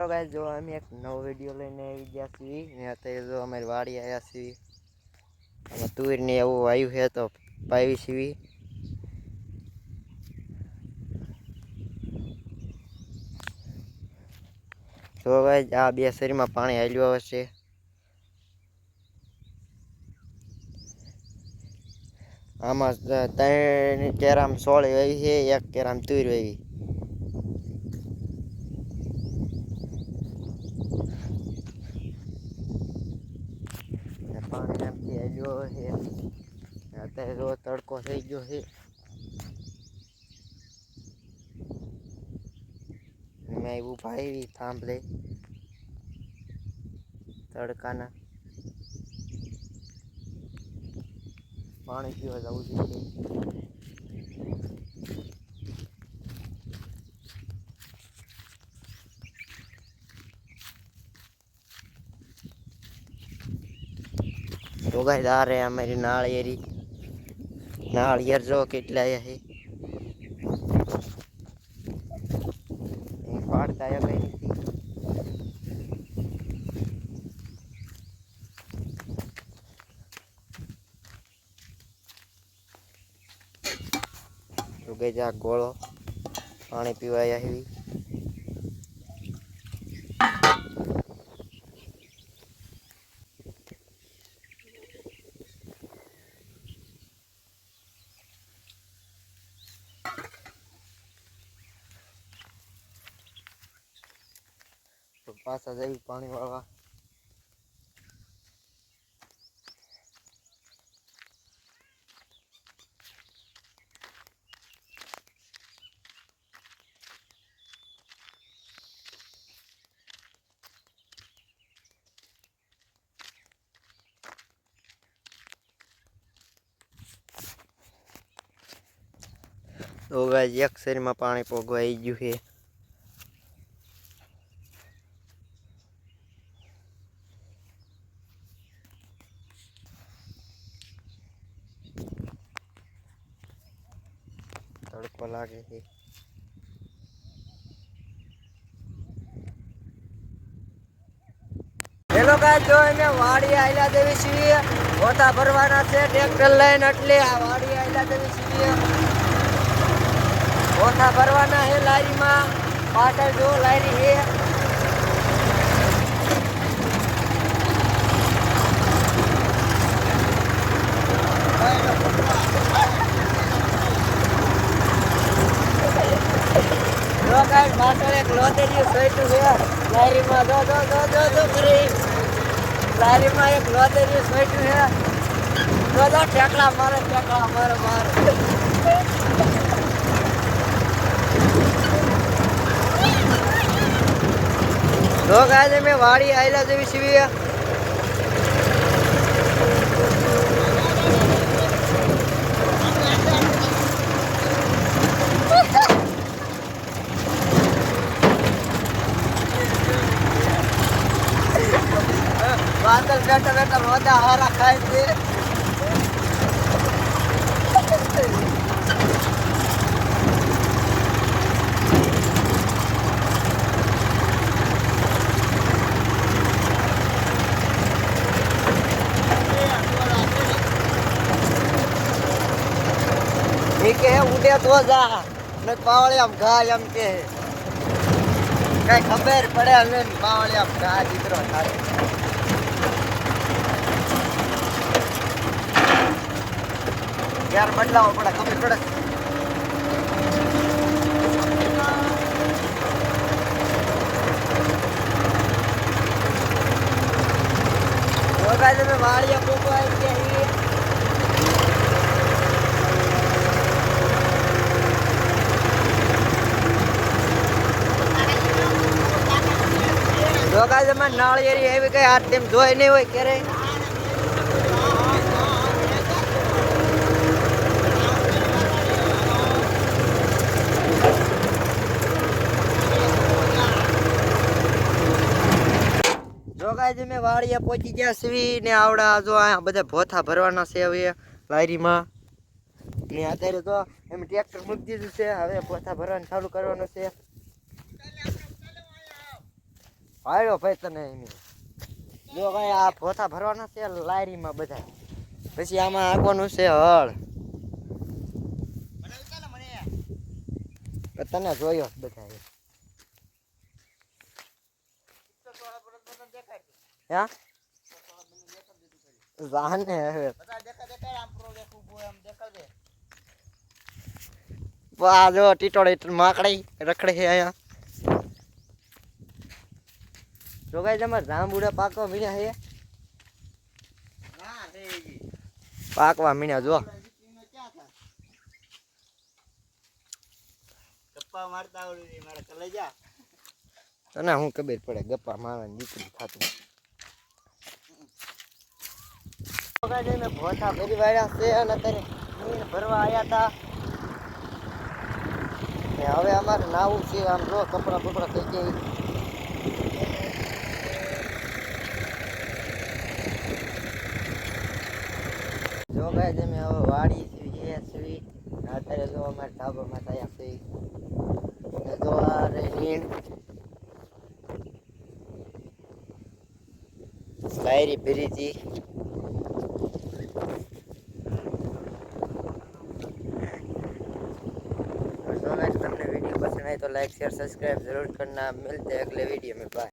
તો જો અમે એક નવો વીડિયો લઈને આવી ગયા છીએ. ને અત્યારે જો અમારી વાડી આવ્યા છીએ. આમાં તુર એવું આવ્યું છે તો પાવી છીએ. જો ગાઈસ, આ બે શરીરમાં પાણી હાલ્યું આવે છે. આમાં ત્રણ કેરામ સોળ આવી છે, એક કેરામ તુર એવી ને પાણી એમથી આવ્યો છે ને અત્યારે તડકો થઈ ગયો છે મેં એવું ભાઈ થાંભલે તડકાના પાણી પીવા જવું જોઈએ તો ગાઈસ આ રે અમારી નાળિયેરી નાળિયેર જો કેટલા એ પાડતા કઈ નથી ગઈ. ગોળો. પાણી પીવાય આવી પાછા જઈ પાણી વાળવા. તો ગાય એક શરીરમાં પાણી પોગવાઈ ગયું છે. તડકો લાગે છે. હેલો ગાય જો અમે વાડી આયલા દેવી છીએ ઓતા ભરવાના છે, ટ્રેક્ટર લઈને એટલે આ વાડી આયલા દેવી છીએ. ઓતા ભરવાના છે લારીમાં પાટલ જો લારી હે. જો પાછળ સોયટું છે. લારીમાં જો એક લોતેરિયું સોયટું છે. જો મારે ઠેકડા મારે મારે. તો ગાય, મેં વાડી આયલા જેવી સીવી બેઠા બેઠા રોજા હારા ખાય છે કે ઉડે જા, ને પાવળી એમ કે. કઈ ખબર પડે ને પાવળી આમ ઘા દીકરો થાય યાર બદલાવો પડે ખબર પડે. તમે વાળિયા પોકો આવી ગયા જોગા જમા નાળિયેરી એવી કઈ હાથ તેમ જોઈ નહીં હોય ક્યારે છે મેં વાળિયા પહોંચી ગયા સીવી ને આવડા જો આ બધા ભોથા ભરવાના છે હવે લારીમાં ને અત્યારે તો એમ ટ્રેક્ટર મૂકી દીધું છે હવે ભોથા ભરવાનું ચાલુ કરવાનું છે. આવ્યો ભાઈ તને એમ. જો ભાઈ આ પોથા ભરવાના છે લારીમાં બધા. પછી આમાં આગવાનું છે હળ. તને જોયો બધા હા? જાને હવે. આ જો ટીટોળી માકડી રખડે છે અહીંયા. જો ગાઈ તમારે જાંબુડા પાકવા મીણ્યા છે. પાકવા મીણ્યા જો. ગપ્પા મારતા આવડે મારા કલેજા તને હું ખબર પડે ગપ્પા મારવાની દીકરી થતું. મેં ભોથા ભરી વાળ્યા છે અને અત્યારે મીન ભરવા આવ્યા હતા ને હવે અમારે નાવું છે, આમ જો કપડા બપડા થઈ ગયા જો ગાય તમે હવે વાડી છીએ એ છીએ. અત્યારે જો અમારે ઢાબામાં થયા છે. ને જો આ નીણ. લાયરી ભરી लाइक शेयर सब्सक्राइब जरूर करना मिलते हैं अगले वीडियो में बाय